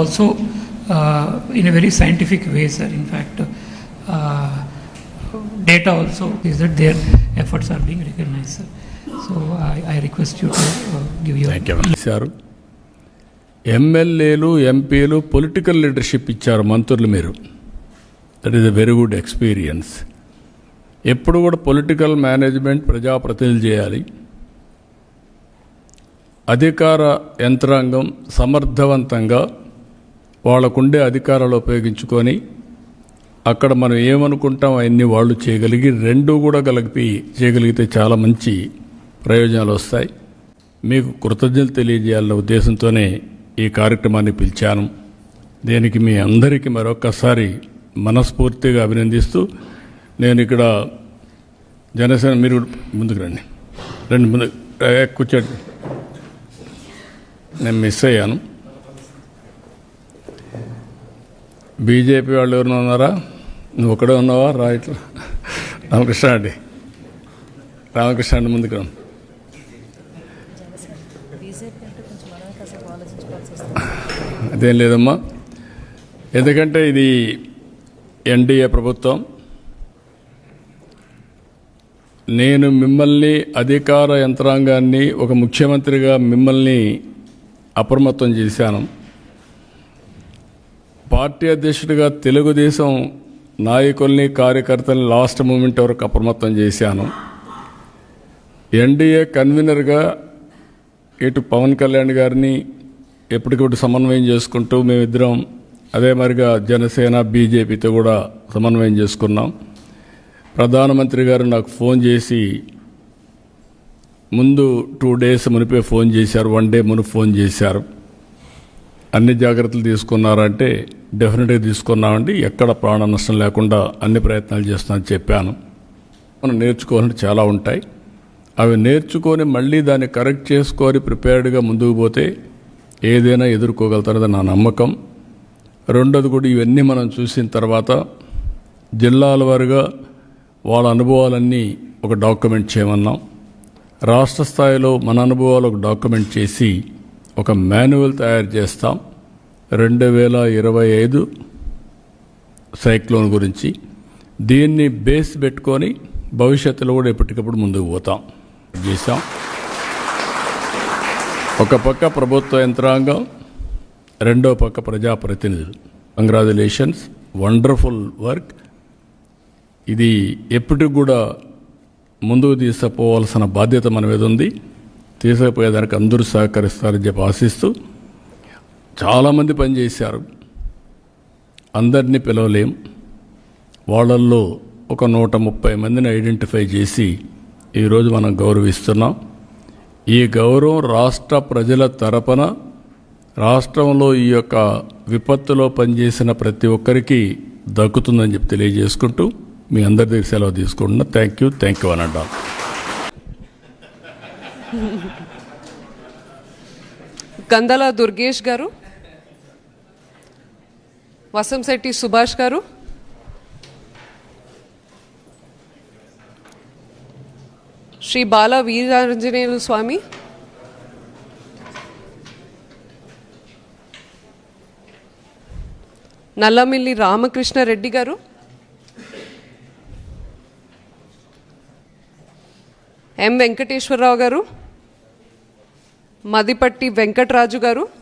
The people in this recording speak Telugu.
also uh, in a very scientific way, sir. In fact, uh, data also is that their efforts are being recognized, sir. So I, I request you to uh, give your. Thank you, sir. ఎమ్మెల్యేలు ఎంపీలు పొలిటికల్ లీడర్షిప్ ఇచ్చారు మంత్రులు మీరు that is a very good experience ఎప్పుడు కూడా పొలిటికల్ మేనేజ్మెంట్ ప్రజాప్రతినిధులు చేయాలి అధికార యంత్రాంగం సమర్థవంతంగా వాళ్ళకుండే అధికారాలు ఉపయోగించుకొని అక్కడ మనం ఏమనుకుంటాం అవన్నీ వాళ్ళు చేయగలిగి రెండు కూడా కలిపి చేయగలిగితే చాలా మంచి ప్రయోజనాలు వస్తాయి. మీకు కృతజ్ఞతలు తెలియజేయాలన్న ఉద్దేశంతోనే ఈ కార్యక్రమాన్ని పిలిచాను. దీనికి మీ అందరికీ మరొక్కసారి మనస్ఫూర్తిగా అభినందిస్తూ నేను ఇక్కడ జనసేన మీరు ముందుకు రండి. రండి ముందు కూర్చోండి. నేను మిస్ అయ్యాను. బీజేపీ వాళ్ళు ఎవరైనా ఉన్నారా? నువ్వు ఒక్కడే ఉన్నావా? రా ఇట్లా. రామకృష్ణ అండి రామకృష్ణ అండి ముందుకు రా. అదేం లేదమ్మా. ఎందుకంటే ఇది ఎన్డీఏ ప్రభుత్వం. నేను మిమ్మల్ని అధికార యంత్రాంగాన్ని ఒక ముఖ్యమంత్రిగా మిమ్మల్ని అప్రమత్తం చేశాను. పార్టీ అధ్యక్షుడిగా తెలుగుదేశం నాయకుల్ని కార్యకర్తల్ని లాస్ట్ మూమెంట్ వరకు అప్రమత్తం చేశాను. ఎన్డీఏ కన్వీనర్గా ఇటు పవన్ కళ్యాణ్ గారిని ఎప్పటికప్పుడు సమన్వయం చేసుకుంటూ మేమిద్దరం అదే మరిగా జనసేన బీజేపీతో కూడా సమన్వయం చేసుకున్నాం. ప్రధానమంత్రి గారు నాకు ఫోన్ చేసి ముందు టూ డేస్ మునిపే ఫోన్ చేశారు వన్ డే మును ఫోన్ చేశారు. అన్ని జాగ్రత్తలు తీసుకున్నారంటే డెఫినెట్గా తీసుకున్నామండి. ఎక్కడ ప్రాణ నష్టం లేకుండా అన్ని ప్రయత్నాలు చేస్తామని చెప్పాను. మనం నేర్చుకోవాలంటే చాలా ఉంటాయి. అవి నేర్చుకొని మళ్ళీ దాన్ని కరెక్ట్ చేసుకొని ప్రిపేర్డ్గా ముందుకు పోతే ఏదైనా ఎదుర్కోగలుగుతారని నా నమ్మకం. రెండోది కూడా ఇవన్నీ మనం చూసిన తర్వాత జిల్లాల వారుగా వాళ్ళ అనుభవాలన్నీ ఒక డాక్యుమెంట్ చేయమన్నాం. రాష్ట్ర స్థాయిలో మన అనుభవాలు ఒక డాక్యుమెంట్ చేసి ఒక మాన్యువల్ తయారు చేస్తాం. రెండు వేల ఇరవై ఐదు సైక్లోన్ గురించి దీన్ని బేస్ పెట్టుకొని భవిష్యత్తులో కూడా ఎప్పటికప్పుడు ముందుకు పోతాం. చేసాం ఒక పక్క ప్రభుత్వ యంత్రాంగం రెండో పక్క ప్రజాప్రతినిధులు. కంగ్రాచులేషన్స్ వండర్ఫుల్ వర్క్ ఇది ఎప్పటికి కూడా ముందుకు తీసుకుపోవాల్సిన బాధ్యత మన మీద ఉంది. తీసుకుపోయేదానికి అందరూ సహకరిస్తారని చెప్పి ఆశిస్తూ చాలామంది పనిచేశారు. అందరినీ పిలవలేం. వాళ్ళల్లో ఒక నూట ముప్పై మందిని ఐడెంటిఫై చేసి ఈరోజు మనం గౌరవిస్తున్నాం. ఈ గౌరవం రాష్ట్ర ప్రజల తరపున రాష్ట్రంలో ఈ యొక్క విపత్తులో పనిచేసిన ప్రతి ఒక్కరికి దక్కుతుందని చెప్పి తెలియజేసుకుంటూ మీ అందరి దగ్గర సెలవు తీసుకుంటున్నా. థ్యాంక్ యూ థ్యాంక్ యూ అని అంటాను గందల దుర్గేష్ గారు. వసంశెట్టి సుభాష్ గారు. శ్రీ బాల వీరాంజనేయులు స్వామి. నల్లమిల్లి రామకృష్ణ రెడ్డి గారు. ఎం వెంకటేశ్వరరావు గారు. మదిపట్టి వెంకటరాజు గారు.